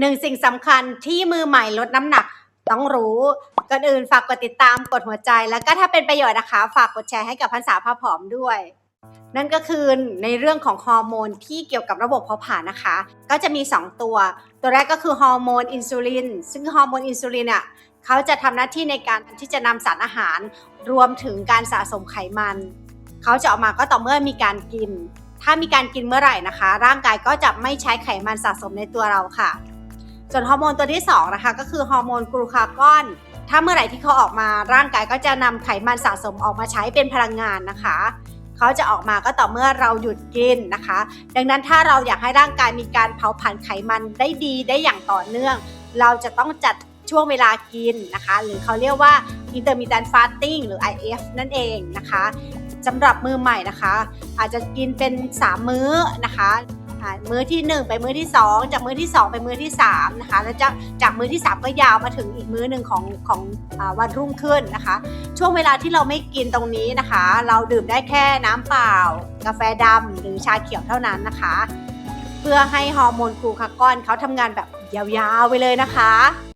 หนึ่งสิ่งสำคัญที่มือใหม่ลดน้ำหนักต้องรู้ก่อนอื่นฝากกดติดตามกดหัวใจ แล้วก็ถ้าเป็นประโยชน์นะคะ ฝากกดแชร์ให้กับพันษาผ้าผอมด้วย นั่นก็คือในเรื่องของฮอร์โมนที่เกี่ยวกับระบบเผาผลาญนะคะ ก็จะมี 2 ตัว ตัวแรกก็คือฮอร์โมนอินซูลินซึ่งฮอร์โมนอินซูลินอะเขาจะทำหน้าที่ในการที่จะนำสารอาหาร รวมถึงการสะสมไขมัน เขาจะออกมาก็ต่อเมื่อมีการกิน ถ้ามีการกินเมื่อไหร่นะคะ ร่างกายก็จะไม่ใช้ไขมันสะสมในตัวเราค่ะ ส่วนฮอร์โมนตัวที่สองนะคะก็คือฮอร์โมนกลูคาก้อน ถ้าเมื่อไหร่ที่เขาออกมาร่างกายก็จะนำไขมันสะสมออกมาใช้เป็นพลังงานนะคะเขาจะออกมาก็ต่อเมื่อเราหยุดกินนะคะ ดังนั้นถ้าเราอยากให้ร่างกายมีการเผาผลาญไขมันได้ดีได้อย่างต่อเนื่อง เราจะต้องจัดช่วงเวลากินนะคะ หรือเขาเรียกว่า intermittent fasting หรือ IF นั่นเองนะคะสำหรับมือใหม่นะคะ อาจจะกินเป็น 3 มื้อนะคะ อะมื้อที่ 1 ไปมื้อที่ 2 จากมื้อที่ 2 ไปมื้อที่3นะคะแล้วจากจากมื้อที่ 3 ก็ยาวมาถึงอีกมื้อหนึ่งของของอวันรุ่งขึ้นนะคะ ช่วงเวลาที่เราไม่กินตรงนี้นะคะ เราดื่มได้แค่น้ำเปล่า กาแฟดำหรือชาเขียวเท่านั้นนะคะ เพื่อให้ฮอร์โมนกลูคากอนเขาทำงานแบบยาวๆไปเลยนะคะ